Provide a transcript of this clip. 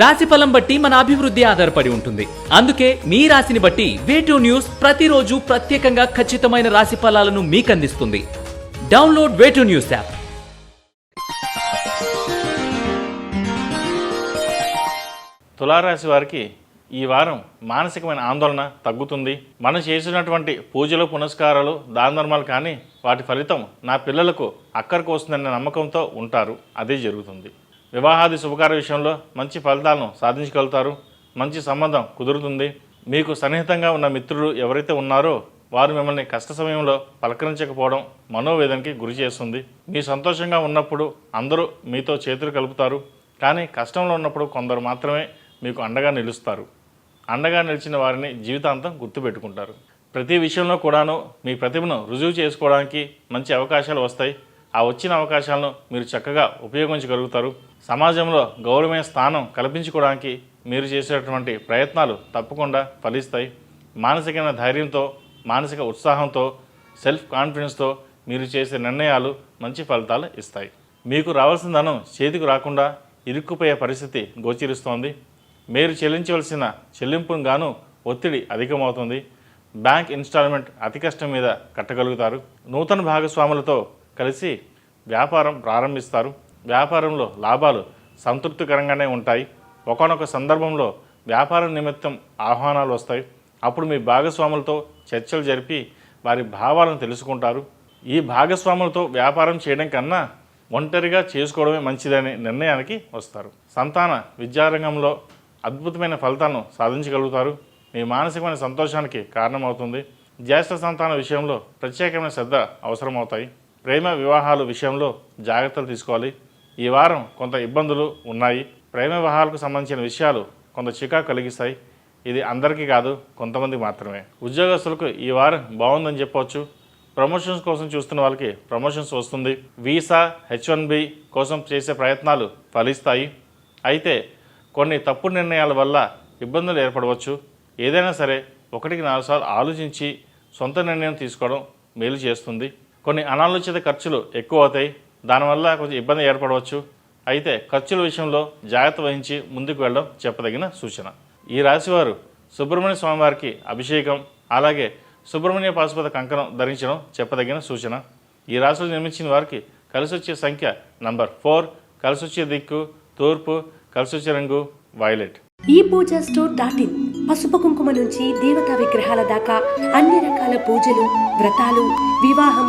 రాశి ఫలం బట్టి మన అభివృద్ధి ఆధారపడి ఉంటుంది. అందుకే మీ రాశిని బట్టి వేటూ న్యూస్ ప్రతిరోజు ప్రత్యేకంగా ఖచ్చితమైన రాశి ఫలాలను మీకు అందిస్తుంది డౌన్లోడ్ వేటూ న్యూస్ యాప్ తులారాశి వారికి ఈ వారం మానసికమైన ఆందోళన తగ్గుతుంది. మనం చేసినటువంటి పూజలు పునస్కారాలు దాన ధర్మాలు కానీ వాటి ఫలితం నా పిల్లలకు అక్కడికి వస్తుందనే నమ్మకంతో ఉంటారు. అదే జరుగుతుంది. వివాహాది శుభకార్య విషయంలో మంచి ఫలితాలను సాధించగలుగుతారు. మంచి సంబంధం కుదురుతుంది. మీకు సన్నిహితంగా ఉన్న మిత్రులు ఎవరైతే ఉన్నారో వారు మిమ్మల్ని కష్ట సమయంలో పలకరించకపోవడం మనోవేదనకి గురి చేస్తుంది. మీ సంతోషంగా ఉన్నప్పుడు అందరూ మీతో చేతులు కలుపుతారు. కానీ కష్టంలో ఉన్నప్పుడు కొందరు మాత్రమే మీకు అండగా నిలుస్తారు. అండగా నిలిచిన వారిని జీవితాంతం గుర్తుపెట్టుకుంటారు. ప్రతి విషయంలో కూడాను మీ ప్రతిభను రుజువు చేసుకోవడానికి మంచి అవకాశాలు వస్తాయి. ఆ వచ్చిన అవకాశాలను మీరు చక్కగా ఉపయోగించగలుగుతారు. సమాజంలో గౌరవమైన స్థానం కల్పించుకోవడానికి మీరు చేసేటువంటి ప్రయత్నాలు తప్పకుండా ఫలిస్తాయి. మానసికమైన ధైర్యంతో మానసిక ఉత్సాహంతో సెల్ఫ్ కాన్ఫిడెన్స్తో మీరు చేసే నిర్ణయాలు మంచి ఫలితాలు ఇస్తాయి. మీకు రావాల్సిన ధనం చేతికి రాకుండా ఇరుక్కుపోయే పరిస్థితి గోచరిస్తోంది. మీరు చెల్లించవలసిన చెల్లింపును గాను ఒత్తిడి అధికమవుతుంది. బ్యాంక్ ఇన్స్టాల్మెంట్ అతి కష్టం మీద కట్టగలుగుతారు. నూతన భాగస్వాములతో కలిసి వ్యాపారం ప్రారంభిస్తారు. వ్యాపారంలో లాభాలు సంతృప్తికరంగానే ఉంటాయి. ఒకనొక సందర్భంలో వ్యాపారం నిమిత్తం ఆహ్వానాలు వస్తాయి. అప్పుడు మీ భాగస్వాములతో చర్చలు జరిపి వారి భావాలను తెలుసుకుంటారు. ఈ భాగస్వాములతో వ్యాపారం చేయడం కన్నా ఒంటరిగా చేసుకోవడమే మంచిదనే నిర్ణయానికి వస్తారు. సంతాన విద్యారంగంలో అద్భుతమైన ఫలితాలను సాధించగలుగుతారు. మీ మానసికమైన సంతోషానికి కారణమవుతుంది. జ్యేష్ఠ సంతాన విషయంలో ప్రత్యేకమైన శ్రద్ధ అవసరమవుతాయి. ప్రేమ వివాహాల విషయంలో జాగ్రత్తలు తీసుకోవాలి. ఈ వారం కొంత ఇబ్బందులు ఉన్నాయి. ప్రేమ వివాహాలకు సంబంధించిన విషయాలు కొంత చికా కలిగిస్తాయి. ఇది అందరికీ కాదు కొంతమంది మాత్రమే. ఉద్యోగస్తులకు ఈ వారం బాగుందని చెప్పవచ్చు ప్రమోషన్స్ కోసం చూస్తున్న వాళ్ళకి ప్రమోషన్స్ వస్తుంది. వీసా హెచ్ వన్ బి కోసం చేసే ప్రయత్నాలు ఫలిస్తాయి. అయితే కొన్ని తప్పు నిర్ణయాల వల్ల ఇబ్బందులు ఏర్పడవచ్చు. ఏదైనా సరే ఒకటికి నాలుగు సార్లు ఆలోచించి సొంత నిర్ణయం తీసుకోవడం మేలు చేస్తుంది. కొన్ని అనాలోచిత ఖర్చులు ఎక్కువ అవుతాయి. దానివల్ల కొంచెం ఇబ్బంది ఏర్పడవచ్చు. అయితే ఖర్చుల విషయంలో జాగ్రత్త వహించి ముందుకు వెళ్ళడం చెప్పదగిన సూచన. ఈ రాశివారు సుబ్రహ్మణ్య స్వామివారికి అభిషేకం అలాగే సుబ్రహ్మణ్య పాశుపత కంకణం ధరించడం చెప్పదగిన సూచన. ఈ రాశిలో నిర్మించిన వారికి కలిసొచ్చే సంఖ్య నంబర్ ఫోర్ కలిసొచ్చే దిక్కు తూర్పు కలిసొచ్చే రంగు వైలెట్. ఈ పూజా స్టోర్ డాట్ ఇన్ పసుపు కుంకుమ నుంచి దేవతా విగ్రహాల దాకా అన్ని రకాల పూజలు వ్రతాలు వివాహం